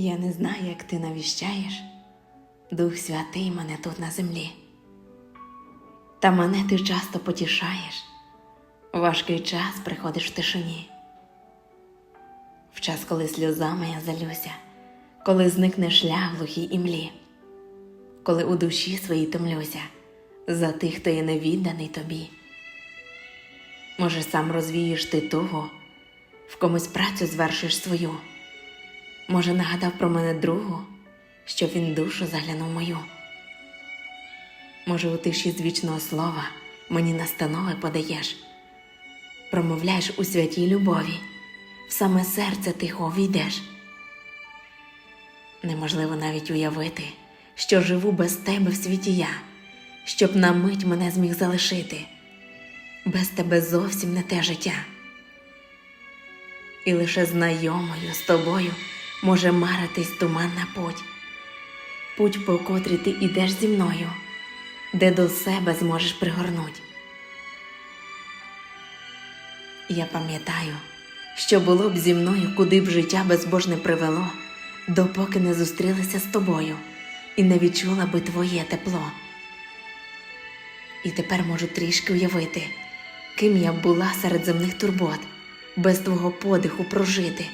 Я не знаю, як ти навіщаєш, Дух Святий мене тут на землі. Та мене ти часто потішаєш, важкий час приходиш в тишині. В час, коли сльозами я залюся, коли зникне шлях в глухій імлі, коли у душі своїй томлюся за тих, хто є невідданий тобі. Може, сам розвієш ти того, в комусь працю звершиш свою. Може, нагадав про мене другу, щоб він душу заглянув мою. Може, у тиші з вічного слова мені настанови подаєш, промовляєш у святій любові, в саме серце тихо війдеш. Неможливо навіть уявити, що живу без тебе в світі я, щоб на мить мене зміг залишити, без тебе зовсім не те життя. І лише знайомою з тобою може маритись туманна путь, путь, по котрій ти ідеш зі мною, де до себе зможеш пригорнуть. Я пам'ятаю, що було б зі мною, куди б життя безбожне привело, допоки не зустрілася з тобою і не відчула би твоє тепло. І тепер можу трішки уявити, ким я була серед земних турбот, без твого подиху прожити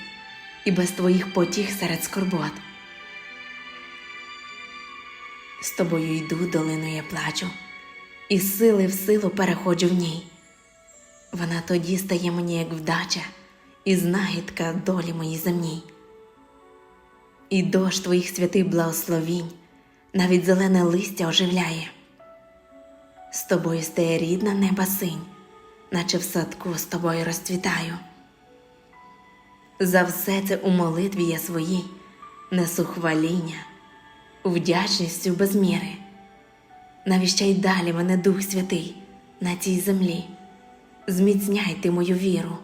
і без твоїх потіх серед скорбот. З тобою йду долиною я плачу, і сили в силу переходжу в ній. Вона тоді стає мені як вдача і знахідка долі моїй земній. І дощ твоїх святих благословінь навіть зелене листя оживляє. З тобою стає рідна неба синь, наче в садку з тобою розцвітаю. За все це у молитві я своїй несу хваління, вдячністю без міри. Навіщо й далі мене Дух Святий на цій землі, зміцняйте мою віру.